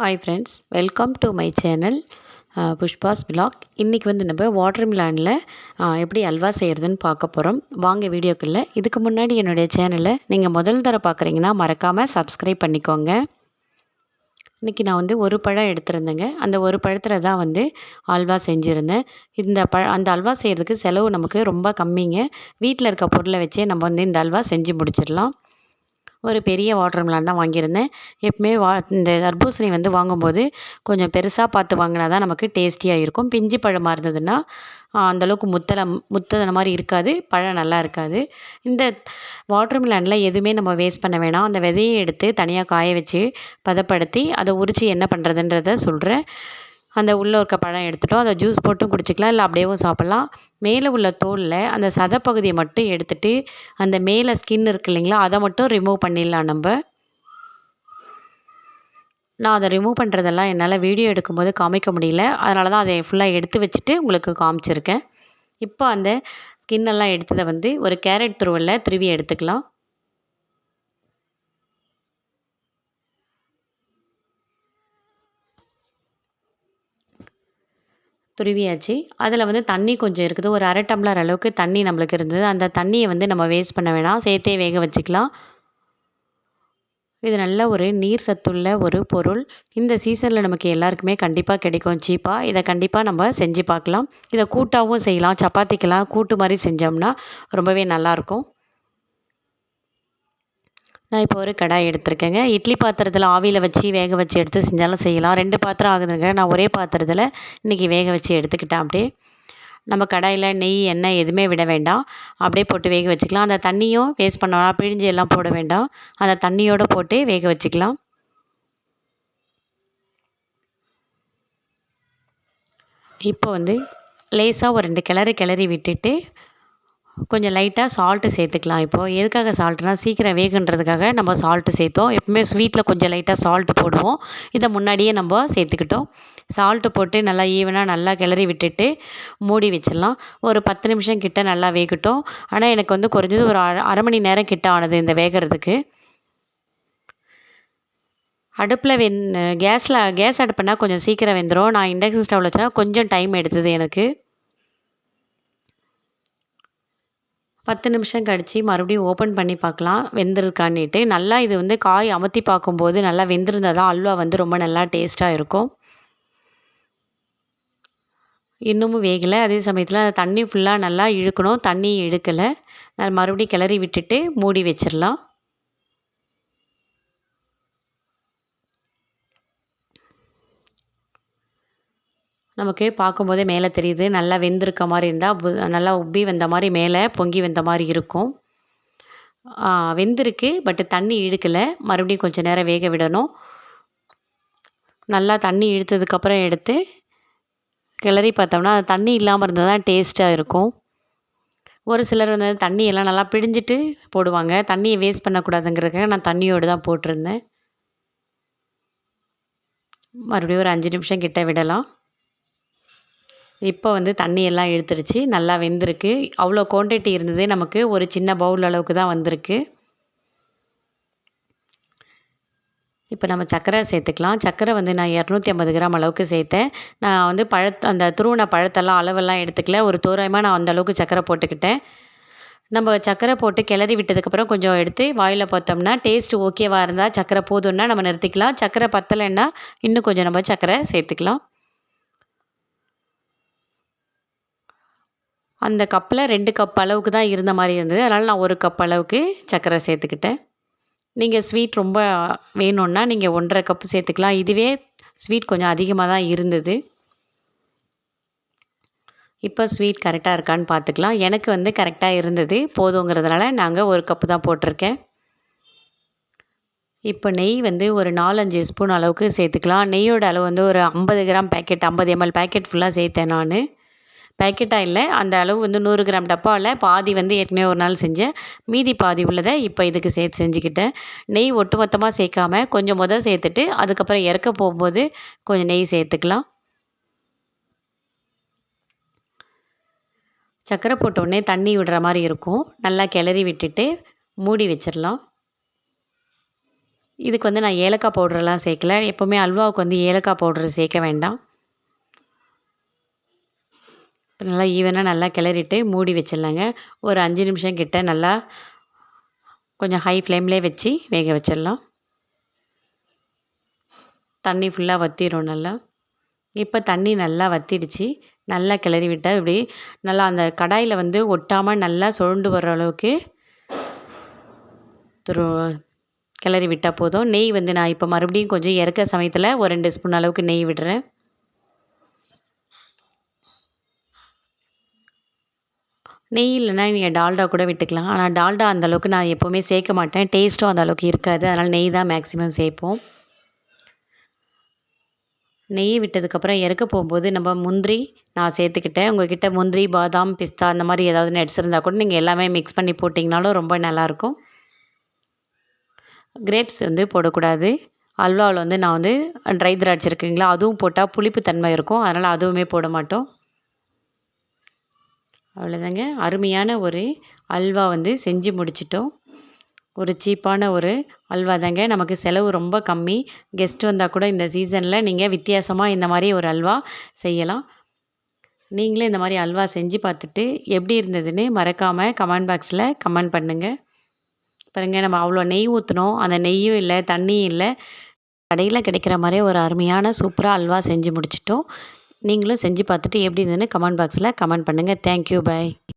Hi friends welcome to my channel Pushpa's blog இன்றைக்கி வந்து நம்ம வாட்டர் மிலானில் எப்படி அல்வா செய்கிறதுன்னு பார்க்க போகிறோம் வாங்க வீடியோக்குள்ளே. இதுக்கு முன்னாடி என்னுடைய சேனலை நீங்கள் முதல் தர பார்க்குறீங்கன்னா மறக்காமல் சப்ஸ்கிரைப் பண்ணிக்கோங்க. இன்றைக்கி நான் வந்து ஒரு பழம் எடுத்திருந்தேங்க. அந்த ஒரு பழத்தில் தான் வந்து அல்வா செஞ்சுருந்தேன். இந்த ப அந்த அல்வா செய்கிறதுக்கு செலவு நமக்கு ரொம்ப கம்மிங்க. வீட்டில் இருக்க பொருளை வச்சே நம்ம வந்து இந்த அல்வா செஞ்சு முடிச்சிடலாம். ஒரு பெரிய வாட்டர் மிலான் தான் வாங்கியிருந்தேன். எப்பவுமே வா இந்த தர்பூசணி வந்து வாங்கும்போது கொஞ்சம் பெருசாக பார்த்து வாங்கினா தான் நமக்கு டேஸ்டியாக இருக்கும். பிஞ்சு பழமாக இருந்ததுன்னா அந்தளவுக்கு முத்தலை முத்தன மாதிரி இருக்காது. பழம் நல்லா இருக்காது. இந்த வாட்டர் மிலானில் எதுவுமே நம்ம வேஸ்ட் பண்ண வேணாம். அந்த விதையை எடுத்து தனியாக காய வச்சு பதப்படுத்தி அதை உரித்து என்ன பண்ணுறதுன்றத சொல்கிறேன் அந்த உள்ளே இருக்க பழம் எடுத்துட்டோம். அதை ஜூஸ் போட்டும் குடிச்சிக்கலாம். இல்லை அப்படியேவும் சாப்பிட்லாம். மேலே உள்ள தோலில் அந்த சதப்பகுதியை மட்டும் எடுத்துட்டு அந்த மேலே ஸ்கின் இருக்கு இல்லைங்களா அதை மட்டும் ரிமூவ் பண்ணிடலாம் நம்ம. நான் அதை ரிமூவ் பண்ணுறதெல்லாம் என்னால் வீடியோ எடுக்கும்போது காமிக்க முடியல. அதனால தான் அதை ஃபுல்லாக எடுத்து வச்சுட்டு உங்களுக்கு காமிச்சிருக்கேன். இப்போ அந்த ஸ்கின்னெல்லாம் எடுத்ததை வந்து ஒரு கேரட் துருவலில் துருவி எடுத்துக்கலாம். துருவியாச்சு. அதில் வந்து தண்ணி கொஞ்சம் இருக்குது. ஒரு அரை டம்ளர் அளவுக்கு தண்ணி நம்மளுக்கு இருந்தது. அந்த தண்ணியை வந்து நம்ம வேஸ்ட் பண்ண வேணாம். சேர்த்தே வேக வச்சுக்கலாம். இது நல்ல ஒரு நீர் சத்துள்ள ஒரு பொருள். இந்த சீசனில் நமக்கு எல்லாருக்குமே கண்டிப்பாக கிடைக்கும் சீப்பாக இதை கண்டிப்பாக நம்ம செஞ்சு பார்க்கலாம். இதை கூட்டாகவும் செய்யலாம். சப்பாத்திக்கெல்லாம் கூட்டு மாதிரி செஞ்சோம்னா ரொம்பவே நல்லாயிருக்கும் நான் இப்போ ஒரு கடாய் எடுத்திருக்கேங்க. இட்லி பாத்திரத்தில் ஆவியில் வச்சு வேக வச்சு எடுத்து செஞ்சாலும் செய்யலாம். ரெண்டு பாத்திரம் ஆகுதுங்க. நான் ஒரே பாத்திரத்தில் இன்றைக்கி வேக வச்சு எடுத்துக்கிட்டேன் அப்படியே. நம்ம கடாயில் நெய் எண்ணெய் எதுவுமே விட வேண்டாம். அப்படியே போட்டு வேக வச்சுக்கலாம். அந்த தண்ணியும் வேஸ்ட் பண்ண வேணாம். பிழிஞ்சு எல்லாம் போட வேண்டாம். அந்த தண்ணியோடு போட்டு வேக வச்சுக்கலாம். இப்போ வந்து லேசாக ஒரு ரெண்டு கிளறி கிளறி விட்டுட்டு கொஞ்சம் லைட்டாக சால்ட்டு சேர்த்துக்கலாம். இப்போது எதுக்காக சால்ட்டுனா சீக்கிரம் வேகுன்றதுக்காக நம்ம சால்ட்டு சேர்த்தோம். எப்பவுமே ஸ்வீட்டில் கொஞ்சம் லைட்டாக சால்ட்டு போடுவோம். இதை முன்னாடியே நம்ம சேர்த்துக்கிட்டோம். சால்ட்டு போட்டு நல்லா ஈவனாக நல்லா கிளறி விட்டுட்டு மூடி வச்சிடலாம். ஒரு பத்து நிமிஷம் கிட்ட நல்லா வேகட்டும். ஆனால் எனக்கு வந்து குறைஞ்சது ஒரு அரை மணி நேரம் கிட்ட ஆனது இந்த வேகிறதுக்கு. அடுப்பில் வெந் கேஸில் கேஸ் அடுப்புனா கொஞ்சம் சீக்கிரம் வெந்துடும் நான் இண்டக்ஷன் ஸ்டவ்வில் வச்சா கொஞ்சம் டைம் எடுத்தது எனக்கு. பத்து நிமிஷம் கழித்து மறுபடியும் ஓப்பன் பண்ணி பார்க்கலாம். வெந்திருக்கான்னுட்டு. நல்லா இது வந்து காய் அமர்த்தி பார்க்கும்போது நல்லா வெந்திருந்தால் தான் அல்வா வந்து ரொம்ப நல்லா டேஸ்ட்டாக இருக்கும். இன்னமும் வேகலை. அதே சமயத்தில் தண்ணி ஃபுல்லாக நல்லா இழுக்கணும். தண்ணி இழுக்கலை. நான் மறுபடியும் கிளறி விட்டுட்டு மூடி வச்சிடலாம். நமக்கு பார்க்கும்போதே மேலே தெரியுது. நல்லா வெந்திருக்க மாதிரி இருந்தால் நல்லா உப்பி வந்த மாதிரி மேலே பொங்கி வந்த மாதிரி இருக்கும். வெந்திருக்கு பட்டு தண்ணி இழுக்கலை. மறுபடியும் கொஞ்சம் நேரம் வேக விடணும். நல்லா தண்ணி இழுத்ததுக்கப்புறம் எடுத்து கிளறி பார்த்தோம்னா அது தண்ணி இல்லாமல் இருந்தால் தான் டேஸ்ட்டாக இருக்கும். ஒரு சிலர் வந்து தண்ணியெல்லாம் நல்லா பிடிஞ்சிட்டு போடுவாங்க. தண்ணியை வேஸ்ட் பண்ணக்கூடாதுங்கிறதுக்காக நான் தண்ணியோடு தான் போட்டிருந்தேன். மறுபடியும் ஒரு அஞ்சு நிமிஷம் கிட்ட விடலாம். இப்போ வந்து தண்ணியெல்லாம் இழுத்துருச்சு. நல்லா வெந்திருக்கு. அவ்வளோ குவான்டிட்டி இருந்தது நமக்கு ஒரு சின்ன பவுல் அளவுக்கு தான் வந்திருக்கு. இப்போ நம்ம சர்க்கரை சேர்த்துக்கலாம். சர்க்கரை வந்து நான் இரநூத்தி ஐம்பது கிராம் அளவுக்கு சேர்த்தேன். நான் வந்து பழத் அந்த துருவன பழத்தெல்லாம் அளவெல்லாம் எடுத்துக்கல. ஒரு தோராயமாக நான் அந்த அளவுக்கு சர்க்கரை போட்டுக்கிட்டேன். நம்ம சர்க்கரை போட்டு கிளறி விட்டதுக்கப்புறம் கொஞ்சம் எடுத்து வாயில் பார்த்தோம்னா டேஸ்ட் ஓகேவாக இருந்தால் சர்க்கரை போதும்னா நம்ம நிறுத்திக்கலாம். சர்க்கரை பத்தலைன்னா இன்னும் கொஞ்சம் நம்ம சர்க்கரை சேர்த்துக்கலாம். அந்த கப்பில் ரெண்டு கப் அளவுக்கு தான் இருந்த மாதிரி இருந்தது. அதனால் நான் ஒரு கப் அளவுக்கு சர்க்கரை சேர்த்துக்கிட்டேன். நீங்கள் ஸ்வீட் ரொம்ப வேணும்னா நீங்கள் ஒன்றரை கப்பு சேர்த்துக்கலாம். இதுவே ஸ்வீட் கொஞ்சம் அதிகமாக தான் இருந்தது. இப்போ ஸ்வீட் கரெக்டாக இருக்கான்னு பார்த்துக்கலாம். எனக்கு வந்து கரெக்டாக இருந்தது. போதுங்கிறதுனால நாங்கள் ஒரு கப்பு தான் போட்டிருக்கேன். இப்போ நெய் வந்து ஒரு நாலஞ்சு ஸ்பூன் அளவுக்கு சேர்த்துக்கலாம். நெய்யோட அளவு வந்து ஒரு ஐம்பது கிராம் பேக்கெட் ஐம்பது எம்எல் பேக்கெட் ஃபுல்லாக சேர்த்தேன் நான். பேக்கெட்டாக இல்லை. அந்த அளவு வந்து நூறு கிராம் டப்பாவில் பாதி வந்து ஏற்கனவே ஒரு நாள் செஞ்சேன். மீதி பாதி உள்ளதை இப்போ இதுக்கு சேர்த்து செஞ்சுக்கிட்டேன். நெய் ஒட்டு மொத்தமாக சேர்க்காம கொஞ்சம் முதல் சேர்த்துட்டு அதுக்கப்புறம் இறக்க போகும்போது கொஞ்சம் நெய் சேர்த்துக்கலாம். சர்க்கரை போட்டோடனே தண்ணி விடுற மாதிரி இருக்கும். நல்லா கிளறி விட்டுட்டு மூடி வச்சிடலாம். இதுக்கு வந்து நான் ஏலக்காய் பவுடரெலாம் சேர்க்கல. எப்போவுமே அல்வாவுக்கு வந்து ஏலக்காய் பவுட்ரு சேர்க்க வேண்டாம். இப்போ நல்லா ஈவனாக நல்லா கிளறிட்டு மூடி வச்சிடலாங்க. ஒரு அஞ்சு நிமிஷம் கிட்ட நல்லா கொஞ்சம் ஹை ஃப்ளேம்லேயே வச்சு வேக வச்சிடலாம். தண்ணி ஃபுல்லாக வற்றிடும் நல்லா. இப்போ தண்ணி நல்லா வற்றிடுச்சு நல்லா கிளறி விட்டால் இப்படி நல்லா அந்த கடாயில் வந்து ஒட்டாமல் நல்லா சுழண்டு வர்ற அளவுக்கு துரு கிளறி விட்டால் போதும். நெய் வந்து நான் இப்போ மறுபடியும் கொஞ்சம் இறக்க சமயத்தில் ஒரு ரெண்டு ஸ்பூன் அளவுக்கு நெய் விடுறேன். நெய் இல்லைன்னா நீங்கள் டால்டா கூட விட்டுக்கலாம். ஆனால் டால்டா அந்தளவுக்கு நான் எப்போவுமே சேர்க்க மாட்டேன். டேஸ்ட்டும் அந்த அளவுக்கு இருக்காது. அதனால் நெய் தான் மேக்ஸிமம் சேர்ப்போம். நெய் விட்டதுக்கப்புறம் இறக்க போகும்போது நம்ம முந்திரி நான் சேர்த்துக்கிட்டேன். உங்கள்கிட்ட முந்திரி பாதாம் பிஸ்தா அந்த மாதிரி ஏதாவது நட்ஸ் இருந்தால் கூட நீங்கள் எல்லாமே மிக்ஸ் பண்ணி போட்டிங்கனாலும் ரொம்ப நல்லாயிருக்கும். கிரேப்ஸ் வந்து போடக்கூடாது. அல்வாவில் வந்து நான் வந்து ட்ரை திராட்சை இருக்குங்களா அதுவும் போட்டால் புளிப்பு தன்மை இருக்கும். அதனால் அதுவுமே போட மாட்டோம். அவ்வளோதாங்க அருமையான ஒரு அல்வா வந்து செஞ்சு முடிச்சிட்டோம். ஒரு சீப்பான ஒரு அல்வா தாங்க நமக்கு செலவு ரொம்ப கம்மி. கெஸ்ட் வந்தால் கூட இந்த சீசனில் நீங்கள் வித்தியாசமாக இந்த மாதிரி ஒரு அல்வா செய்யலாம். நீங்களே இந்த மாதிரி அல்வா செஞ்சு பார்த்துட்டு எப்படி இருந்ததுன்னு மறக்காமல் கமெண்ட் பாக்ஸில் கமெண்ட் பண்ணுங்கள் பாருங்கள் நம்ம அவ்வளோ நெய் ஊற்றினோம் அந்த நெய்யும் இல்லை தண்ணியும் இல்லை. கடையில் கிடைக்கிற மாதிரி ஒரு அருமையான சூப்பராக அல்வா செஞ்சு முடிச்சிட்டோம். நீங்களும் செஞ்சு பார்த்துட்டு எப்படி இருந்ததுன்னு கமெண்ட் பாக்ஸில் கமெண்ட் பண்ணுங்கள் தேங்க்யூ பாய்